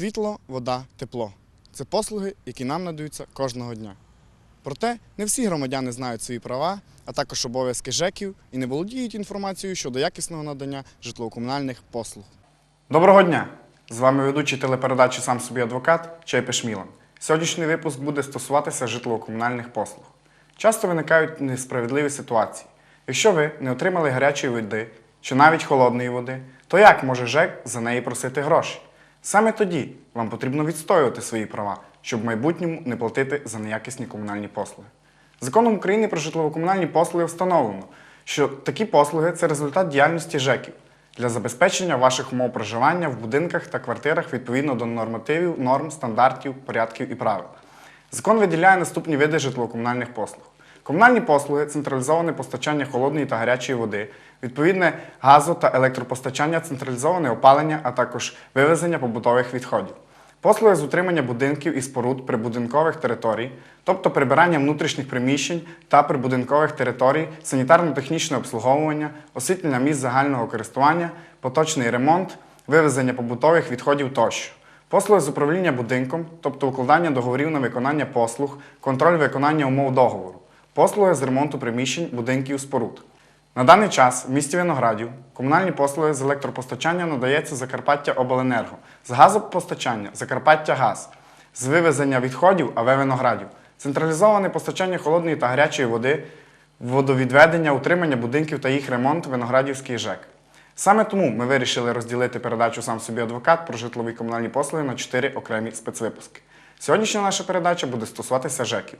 Світло, вода, тепло це послуги, які нам надаються кожного дня. Проте не всі громадяни знають свої права, а також обов'язки ЖЕКів і не володіють інформацією щодо якісного надання житлово-комунальних послуг. Доброго дня! З вами ведучий телепередачі Сам собі адвокат Чепіш Мілан. Сьогоднішній випуск буде стосуватися житлово-комунальних послуг. Часто виникають несправедливі ситуації. Якщо ви не отримали гарячої води чи навіть холодної води, то як може ЖЕК за неї просити гроші? Саме тоді вам потрібно відстоювати свої права, щоб в майбутньому не платити за неякісні комунальні послуги. Законом України про житлово-комунальні послуги встановлено, що такі послуги це результат діяльності ЖЕКів для забезпечення ваших умов проживання в будинках та квартирах відповідно до нормативів, норм, стандартів, порядків і правил. Закон виділяє наступні види житлово-комунальних послуг. Комунальні послуги, централізоване постачання холодної та гарячої води, відповідне газу та електропостачання, централізоване опалення, а також вивезення побутових відходів. Послуги з утримання будинків і споруд прибудинкових територій, тобто прибирання внутрішніх приміщень та прибудинкових територій, санітарно-технічне обслуговування, освітлення місць загального користування, поточний ремонт, вивезення побутових відходів тощо. Послуги з управління будинком, тобто укладання договорів на виконання послуг, контроль виконання умов договору, послуги з ремонту приміщень, будинків, споруд. На даний час в місті Виноградів комунальні послуги з електропостачання надається Закарпаття Обленерго, з газопостачання Закарпаття Газ, з вивезення відходів АВ Виноградів, централізоване постачання холодної та гарячої води, водовідведення, утримання будинків та їх ремонт Виноградівський ЖЕК. Саме тому ми вирішили розділити передачу сам собі адвокат про житлові комунальні послуги на чотири окремі спецвипуски. Сьогоднішня наша передача буде стосуватися ЖЕКів,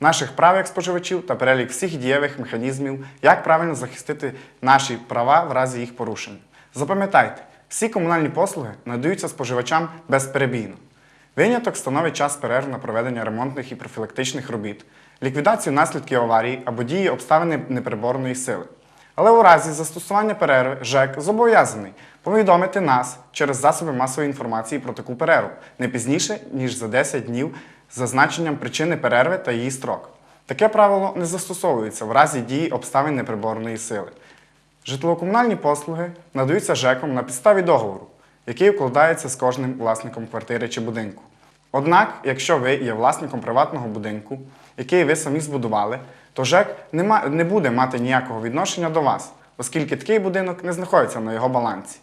наших прав як споживачів та перелік всіх дієвих механізмів, як правильно захистити наші права в разі їх порушення. Запам'ятайте, всі комунальні послуги надаються споживачам безперебійно. Виняток становить час перерв на проведення ремонтних і профілактичних робіт, ліквідацію наслідків аварії або дії обставини непереборної сили. Але у разі застосування перерви ЖЕК зобов'язаний повідомити нас через засоби масової інформації про таку перерву не пізніше, ніж за 10 днів зазначенням причини перерви та її строк. Таке правило не застосовується в разі дії обставин неприборної сили. Житлово-комунальні послуги надаються ЖЕКом на підставі договору, який укладається з кожним власником квартири чи будинку. Однак, якщо ви є власником приватного будинку, який ви самі збудували, то ЖЕК не буде мати ніякого відношення до вас, оскільки такий будинок не знаходиться на його балансі.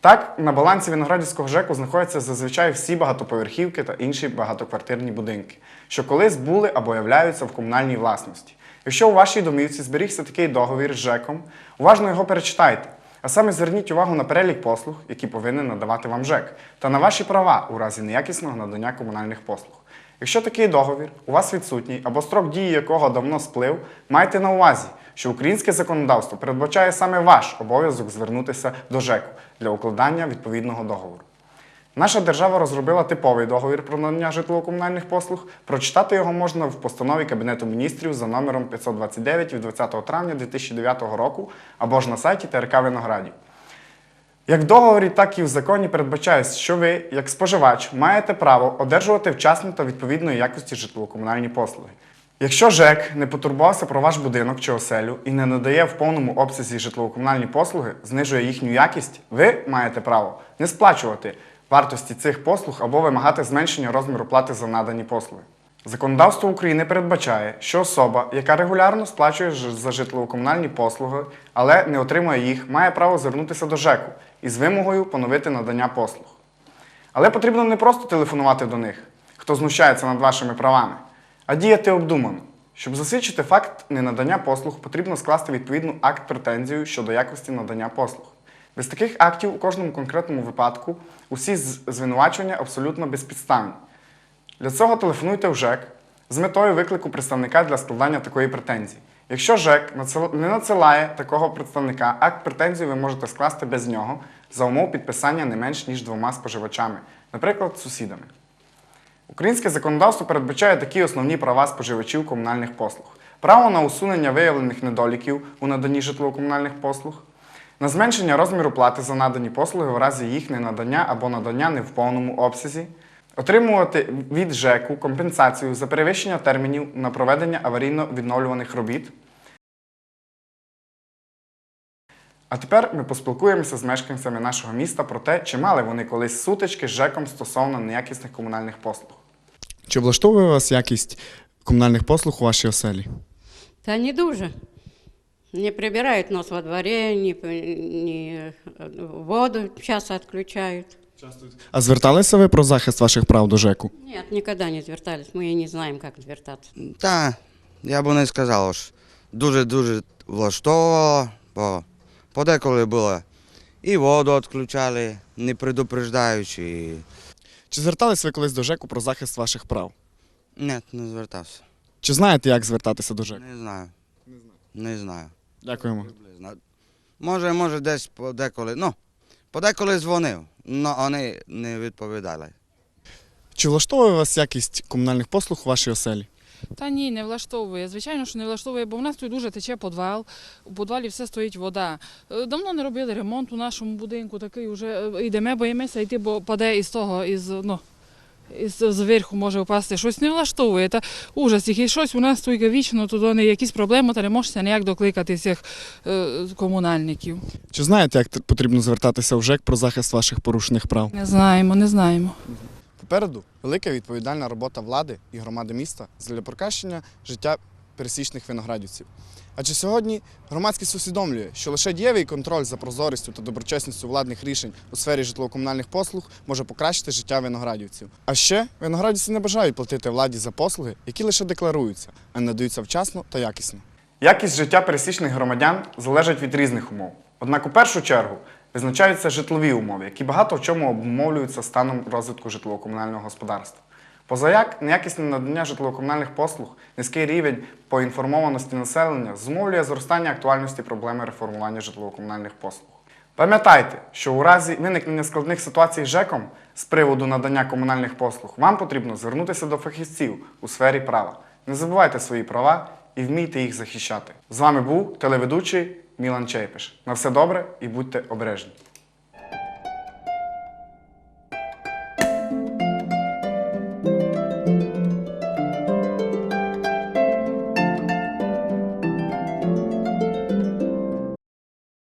Так, на балансі Виноградівського ЖЕКу знаходяться зазвичай всі багатоповерхівки та інші багатоквартирні будинки, що колись були або являються в комунальній власності. Якщо у вашій домівці зберігся такий договір з ЖЕКом, уважно його перечитайте, а саме зверніть увагу на перелік послуг, які повинен надавати вам ЖЕК, та на ваші права у разі неякісного надання комунальних послуг. Якщо такий договір у вас відсутній або строк дії якого давно сплив, майте на увазі, що українське законодавство передбачає саме ваш обов'язок звернутися до ЖЕКу для укладання відповідного договору. Наша держава розробила типовий договір про надання житлово-комунальних послуг. Прочитати його можна в постанові Кабінету міністрів за номером 529 від 20 травня 2009 року або ж на сайті ТРК Виноградів. Як в договорі, так і в законі передбачається, що ви, як споживач, маєте право одержувати вчасно та відповідної якості житлово-комунальні послуги. Якщо ЖЕК не потурбувався про ваш будинок чи оселю і не надає в повному обсязі житлово-комунальні послуги, знижує їхню якість, ви маєте право не сплачувати вартості цих послуг або вимагати зменшення розміру плати за надані послуги. Законодавство України передбачає, що особа, яка регулярно сплачує за житлово-комунальні послуги, але не отримує їх, має право звернутися до ЖЕКу із вимогою поновити надання послуг. Але потрібно не просто телефонувати до них, хто знущається над вашими правами, а діяти обдумано. Щоб засвідчити факт ненадання послуг, потрібно скласти відповідну акт претензію щодо якості надання послуг. Без таких актів у кожному конкретному випадку усі звинувачення абсолютно безпідставні. Для цього телефонуйте в ЖЕК з метою виклику представника для складання такої претензії. Якщо ЖЕК не надсилає такого представника, акт претензії ви можете скласти без нього за умов підписання не менш ніж двома споживачами, наприклад, сусідами. Українське законодавство передбачає такі основні права споживачів комунальних послуг: право на усунення виявлених недоліків у наданні житлово-комунальних послуг, на зменшення розміру плати за надані послуги в разі їх ненадання або надання не в повному обсязі, отримувати від ЖЕКу компенсацію за перевищення термінів на проведення аварійно-відновлюваних робіт, А тепер ми поспілкуємося з мешканцями нашого міста про те, чи мали вони колись сутички з ЖЕКом стосовно неякісних комунальних послуг. Чи влаштовує вас якість комунальних послуг у вашій оселі? Та не дуже. Не прибирают нос во дворе, не, п- не воду часто отключают. А зверталися ви про захист ваших прав до ЖЕКу? Нет, никогда не звертались. Мы и не знаем, как звертаться. Та, я б не сказав, що дуже-дуже влаштовувало, бо подеколи було і воду відключали, не предупреждаючи. Чи звертались ви колись до ЖЕКу про захист ваших прав? Ні, не звертався. Чи знаєте, як звертатися до ЖЕКу? Не знаю. Не знаю. Дякуємо. Може, може, десь подеколи. Ну, подеколи дзвонив, але вони не відповідали. Чи влаштовує вас якість комунальних послуг у вашій оселі? Та ні, не влаштовує. Звичайно, що не влаштовує, бо в нас тут дуже тече підвал. У підвалі все стоїть вода. Е, Давно не робили ремонт у нашому будинку, такий вже е, йдемо, боїмося йти, бо паде із того, із, ну, із зверху може впасти. Щось не влаштовує. Та ужас, і щось у нас тут вічно, тут вони якісь проблеми, та не можете ніяк докликати цих е, комунальників. Чи знаєте, як потрібно звертатися в ЖЕК про захист ваших порушених прав? Не знаємо, не знаємо. Попереду велика відповідальна робота влади і громади міста для покращення життя пересічних виноградівців. Адже сьогодні громадськість усвідомлює, що лише дієвий контроль за прозорістю та доброчесністю владних рішень у сфері житлово-комунальних послуг може покращити життя виноградівців. А ще виноградівці не бажають платити владі за послуги, які лише декларуються, а не надаються вчасно та якісно. Якість життя пересічних громадян залежить від різних умов. Однак у першу чергу визначаються житлові умови, які багато в чому обумовлюються станом розвитку житлово-комунального господарства. Позаяк, неякісне надання житлово-комунальних послуг, низький рівень поінформованості населення зумовлює зростання актуальності проблеми реформування житлово-комунальних послуг. Пам'ятайте, що у разі виникнення складних ситуацій з ЖЕКом з приводу надання комунальних послуг вам потрібно звернутися до фахівців у сфері права. Не забувайте свої права і вмійте їх захищати. З вами був телеведучий Мілан Чайпиш. На все добре і будьте обережні.